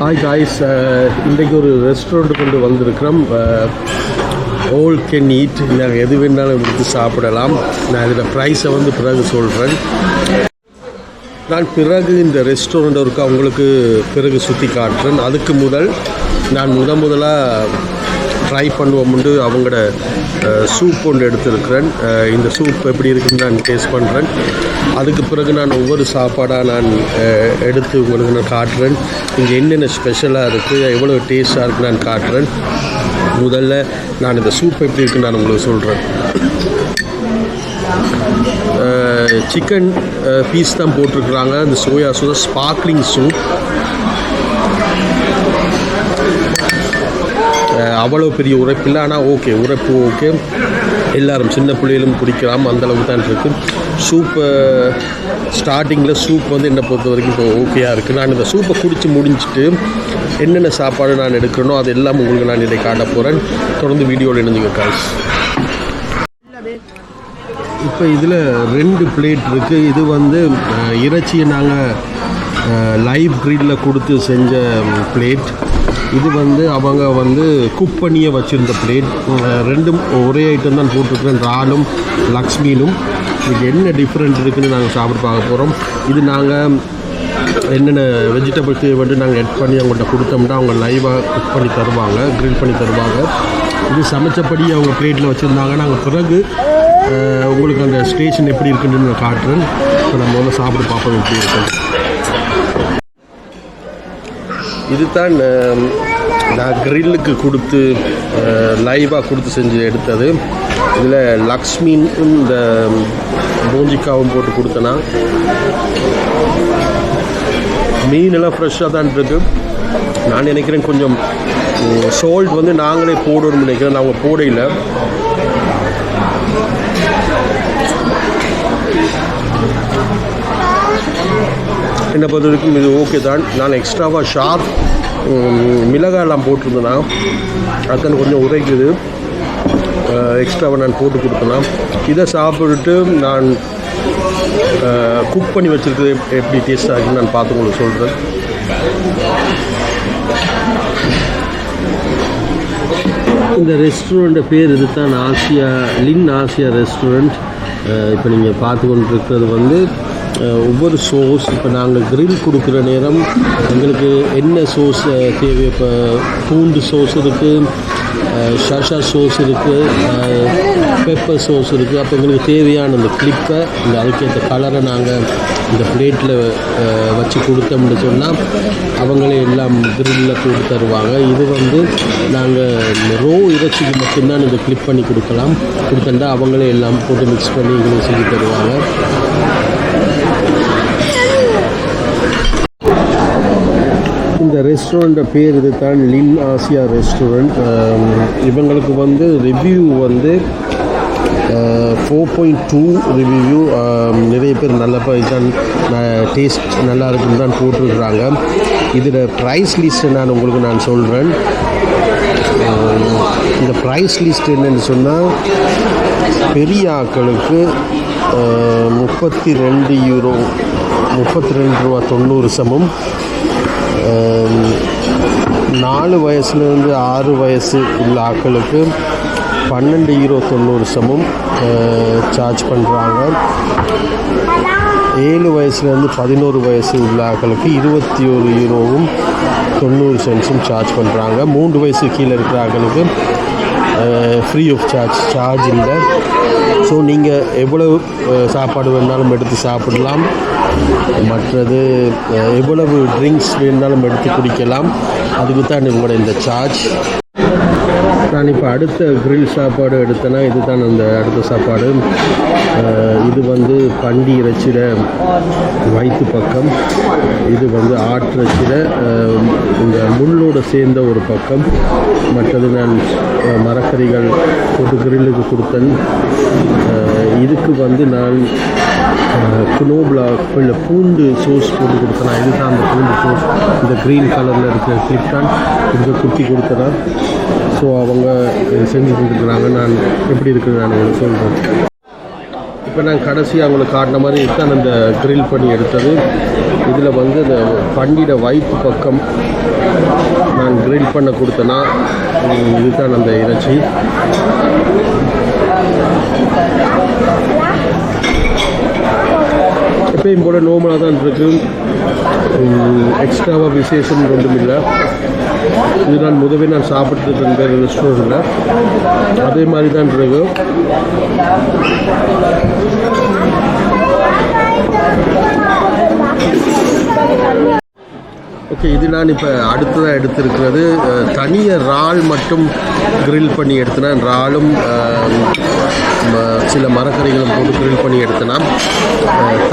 Hi guys uh, இன்றைக்கு ஒரு restaurant கொண்டு வந்திருக்கிறோம். ஓல் கேன் ஈட் நாங்கள் எது வேணாலும் எடுத்து சாப்பிடலாம். நான் இதில் ப்ரைஸை வந்து பிறகு சொல்கிறேன் நான் பிறகு இந்த ரெஸ்டாரண்ட் இருக்க அவங்களுக்கு பிறகு சுற்றி காட்டுறேன். அதுக்கு முதல் நான் முத முதலாக ட்ரை பண்ணுவோம்னு அவங்களோட சூப் ஒன்று எடுத்திருக்கிறேன். இந்த சூப் எப்படி இருக்குன்னு நான் டேஸ்ட் பண்ணுறேன் அதுக்கு பிறகு நான் ஒவ்வொரு சாப்பாடாக நான் எடுத்து உங்களுக்கு நான் காட்டுறேன். இங்கே என்னென்ன ஸ்பெஷலாக இருக்குது எவ்வளோ டேஸ்ட்டாக இருக்குன்னு நான் காட்டுறேன். முதல்ல நான் இந்த சூப் எப்படி இருக்குன்னு நான் உங்களுக்கு சொல்கிறேன் சிக்கன் பீஸ் தான் போட்டிருக்கிறாங்க. இந்த சோயா சோஸ் ஸ்பார்க்லிங் சூப் அவ்வளோ பெரிய உரைப்பில்லை ஆனால் ஓகே உரைப்பு ஓகே எல்லாரும் சின்ன பிள்ளைகளும் குடிக்கலாம் அந்தளவுக்கு தான் இருக்குது சூப் ஸ்டார்டிங்கில் சூப் வந்து என்னை பொறுத்த வரைக்கும் இப்போ ஓகேயாக இருக்குது நான் இந்த சூப்பை குடித்து முடிஞ்சிட்டு என்னென்ன சாப்பாடு நான் எடுக்கிறேனோ அது எல்லாம் உங்களுக்கு நான் இதை காட்ட போகிறேன் தொடர்ந்து வீடியோவில் இணைஞ்சுங்க காய்ஸ் இப்போ இதில் ரெண்டு பிளேட் இருக்குது இது வந்து இறைச்சியை நாங்கள் லைவ் க்ரில்லில் கொடுத்து செஞ்ச பிளேட் இது வந்து அவங்க வந்து குக் பண்ணியே வச்சுருந்த பிளேட் ரெண்டும் ஒரே ஐட்டம் தான் போட்டிருக்கிறேன். இறாலும் லக்ஷ்மியிலும் இதுக்கு என்ன டிஃப்ரெண்ட் இருக்குதுன்னு நாங்கள் சாப்பிட்டு பார்க்க போகிறோம் இது நாங்கள் என்னென்ன வெஜிடபிள்ஸ் வந்து நாங்கள் எட் பண்ணி அவங்கள்ட்ட கொடுத்தோம்னா அவங்க லைவாக குக் பண்ணி தருவாங்க க்ரில் பண்ணி தருவாங்க. இது சமைச்சபடி அவங்க பிளேட்டில் வச்சுருந்தாங்க. நாங்கள் பிறகு உங்களுக்கு அந்த ஸ்டேஷன் எப்படி இருக்குன்னு நான் காட்டுறேன். இப்போ நம்ம வந்து சாப்பிட்டு பார்ப்போம் எப்படி இருக்கு இதுதான் நான் க்ரில்லுக்கு கொடுத்து லைவாக கொடுத்து செஞ்சு எடுத்தது. இதில் லக்ஷ்மின் இந்த பூஞ்சிக்காவும் போட்டு கொடுத்தனா. மீனெல்லாம் ஃப்ரெஷ்ஷாக தான் இருக்கு. நான் நினைக்கிறேன் கொஞ்சம் சோல்ட் வந்து நாங்களே போடணும்னு நினைக்கிறேன். நாங்கள் போடையில் என்னை பொறுத்த வரைக்கும் இது ஓகே தான். நான் எக்ஸ்ட்ராவாக ஷார்ப் மிளகாயெல்லாம் போட்டிருந்தேன்னா அத்தனை கொஞ்சம் உரைக்குது. எக்ஸ்ட்ராவாக நான் போட்டு கொடுத்தேன்னா இதை சாப்பிட்டுட்டு நான் குக் பண்ணி வச்சுருக்கிறது எப்படி டேஸ்ட் ஆகுன்னு நான் பார்த்து உங்களுக்கு சொல்கிறேன் இந்த ரெஸ்டாரண்ட்டை பேர் இது தான் ஆசியா லின் ஆசியா ரெஸ்டாரண்ட் இப்போ நீங்கள் பார்த்து கொண்டு இருக்கிறது வந்து ஒவ்வொரு சோஸ் இப்போ நாங்கள் கிரில் கொடுக்குற நேரம் எங்களுக்கு என்ன சோஸ் தேவை? இப்போ பூண்டு சோஸ் இருக்குது ஷஷா சோஸ் இருக்குது பெப்பர் சோஸ் இருக்குது அப்போ எங்களுக்கு தேவையான இந்த கிளிப்பை இந்த அதுக்கேற்ற கலரை நாங்கள் இந்த பிளேட்டில் வச்சு கொடுத்தோம்னு சொன்னால் அவங்களே எல்லாம் கிரில்லில் போட்டு தருவாங்க. இது வந்து நாங்கள் ரோ இறைச்சிக்கு மட்டும்தான் இந்த கிளிப் பண்ணி கொடுக்கலாம். கொடுத்தா அவங்களே எல்லாம் போட்டு மிக்ஸ் பண்ணி எங்களுக்கு செஞ்சு தருவாங்க. இந்த ரெஸ்டாரண்ட்டை பேர் இது தான் லின் ஆசியா ரெஸ்டாரண்ட் இவங்களுக்கு வந்து ரிவ்யூ வந்து ஃபோர் பாயிண்ட் டூ ரிவ்யூ நிறைய பேர் நல்லா இதுதான் டேஸ்ட் நல்லா இருக்குன்னு தான் போட்டிருக்கிறாங்க. இதில் ப்ரைஸ் லிஸ்ட்டை நான் உங்களுக்கு நான் சொல்கிறேன் இந்த ப்ரைஸ் லிஸ்ட் என்னன்னு சொன்னால் பெரிய ஆக்களுக்கு முப்பத்தி ரெண்டு யூரோ முப்பத்தி ரெண்டு ரூபா தொண்ணூறு சமம். நாலு வயசுலேருந்து ஆறு வயசு உள்ள ஆக்களுக்கு பன்னெண்டு ஈரோ தொண்ணூறு சமம் சார்ஜ் பண்ணுறாங்க ஏழு வயசுலேருந்து பதினோரு வயசு உள்ள ஆக்களுக்கு இருபத்தி ஒரு ஈரோவும் தொண்ணூறு சென்ட்ஸும் சார்ஜ் பண்ணுறாங்க மூன்று வயசு கீழே இருக்கிற ஆக்களுக்கு ஃப்ரீ ஆஃப் சார்ஜ் சார்ஜ் இல்லை. ஸோ நீங்கள் எவ்வளவு சாப்பாடு வேணாலும் எடுத்து சாப்பிடலாம். மற்றது எவ்வளவு ட்ரிங்க்ஸ் வேணாலும் எடுத்து குடிக்கலாம். அதுக்கு தான் உங்களோட இந்த சார்ஜ் நான் இப்போ அடுத்த கிரில் சாப்பாடு எடுத்தேன்னா இதுதான் அந்த அடுத்த சாப்பாடு. இது வந்து பண்டி இறைச்சிட வயிற்று பக்கம். இது வந்து ஆட்டிறைச்சியில் இந்த முள்ளோட சேர்ந்த ஒரு பக்கம். மற்றது நான் மரக்கறிகள் போட்டு கிரில்லுக்கு கொடுத்தேன். இதுக்கு வந்து நான் குனோபிளாக் இல்லை பூண்டு சோஸ் போட்டு கொடுத்தேன். இதுதான் அந்த பூண்டு சோஸ் இந்த க்ரீன் கலரில் இருக்கிற கிளிப் கொஞ்சம் குத்தி குட்டி கொடுத்தேன். ஸோ அவங்க செஞ்சு கொடுக்குறாங்க. நான் எப்படி இருக்குன்னு நான் உங்களுக்கு சொல்கிறேன் இப்போ நான் கடைசி அவங்களுக்கு காட்டின மாதிரி தான் அந்த க்ரில் பண்ணி எடுத்தது. இதில் வந்து இந்த பண்டிட வயிற்று பக்கம் நான் க்ரில் பண்ண கொடுத்தேன்னா இதுதான் அந்த இறைச்சி. எப்பயும் போல நோமலாக தான் இருக்கு. எக்ஸ்ட்ராவாக விசேஷம் ஒன்றும் இல்லை. இது நான் முதவே நான் சாப்பிட்டு இருந்த ரெஸ்டாரண்ட்டில் அதே மாதிரி தான் இருக்கு ஓகே இது நான் இப்போ அடுத்ததாக எடுத்திருக்கிறது. தனியாக இறால் மட்டும் கிரில் பண்ணி எடுத்தேன்? இறாலும் சில மரக்கறிகளும் போட்டு கிரில் பண்ணி எடுத்தனா?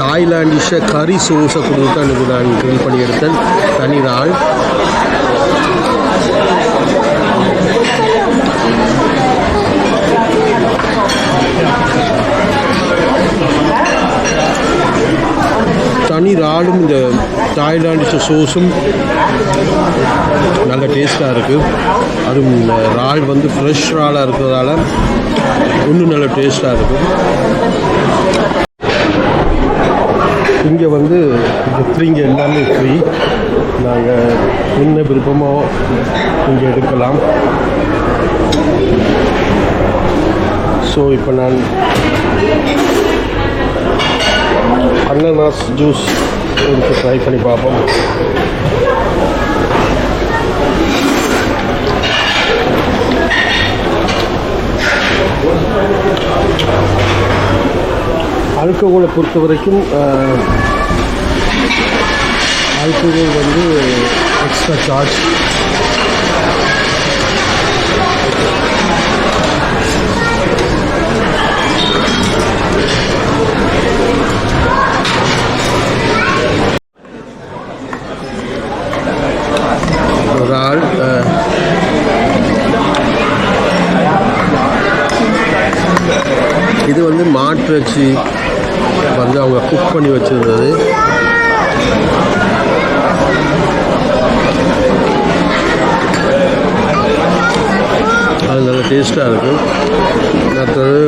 தாய்லாண்டிஷை தாய்லாண்டிஷ கறி சோஸை கொடுத்து தான் இது நான் கிரில் பண்ணி எடுத்தேன். தனி இறால். தனி இறாலும் இந்த தாய்லாண்டிஷ சோஸும் நல்ல டேஸ்ட்டாக இருக்குது அதுவும் இந்த இறால் வந்து ஃப்ரெஷ் இறாலாக இருக்கிறதால இன்னும் நல்ல டேஸ்ட்டாக இருக்குது இங்கே வந்து ஃப்ரீங்க எல்லாமே ஃப்ரீ நாங்கள் என்ன விருப்பமோ இங்கே எடுக்கலாம். ஸோ இப்போ நான் அன்னநாஸ் ஜூஸ் எடுத்து ட்ரை பண்ணி பார்ப்போம். ஆல்கஹோலை பொறுத்த வரைக்கும் ஆல்கஹோல் வந்து எக்ஸ்ட்ரா சார்ஜ் ஒரு ஆள் இது வந்து மாட்டிறைச்சி வந்து அவங்க குக் பண்ணி வச்சிருந்தது. டேஸ்ட்டாக இருக்கும் அடுத்தது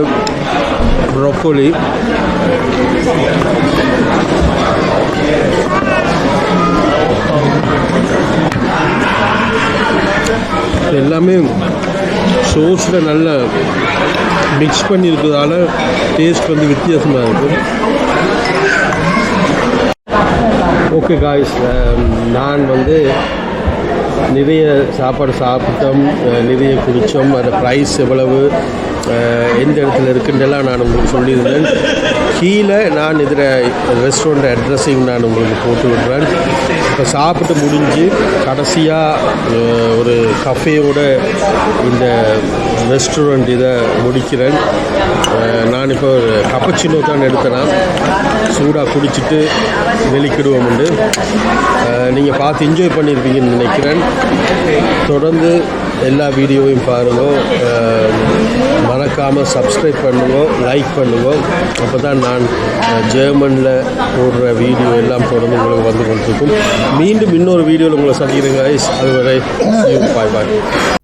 ப்ரொக்கோலி எல்லாமே சோஸில் நல்ல மிக்ஸ் பண்ணியிருக்கிறதால டேஸ்ட் வந்து வித்தியாசமாக இருக்கும் ஓகே காய்ஸ் நான் வந்து நிறைய சாப்பாடு சாப்பிட்டோம் நிறைய குடித்தோம் அந்த ப்ரைஸ் எவ்வளவு எந்த இடத்துல இருக்குன்றெல்லாம் நான் உங்களுக்கு சொல்லியிருந்தேன் கீழே நான் இதில் ரெஸ்டாரண்ட் அட்ரஸையும் நான் உங்களுக்கு போட்டு விடுறேன் இப்போ சாப்பிட்டு முடிஞ்சு கடைசியாக ஒரு கஃபேயோட இந்த ரெஸ்டாரண்ட் இதை முடிக்கிறேன். நான் இப்போ ஒரு கப்பச்சினோ தான் எடுக்கிறேன் சூடாக குடிச்சிட்டு வெளிக்கிடுவோம் உண்டு நீங்கள் பார்த்து என்ஜாய் பண்ணியிருப்பீங்கன்னு நினைக்கிறேன். தொடர்ந்து எல்லா வீடியோவையும் பாருங்கள் மறக்காமல் சப்ஸ்கிரைப் பண்ணுங்கள் லைக் பண்ணுங்கள் அப்போ தான் நான் ஜெர்மனில் போடுற வீடியோ எல்லாம் தொடர்ந்து உங்களுக்கு வந்து கொண்டிருக்கும். மீண்டும் இன்னொரு வீடியோவில் உங்களை சந்திக்கிறேன் கைஸ் அதுவரை பாய் பாய்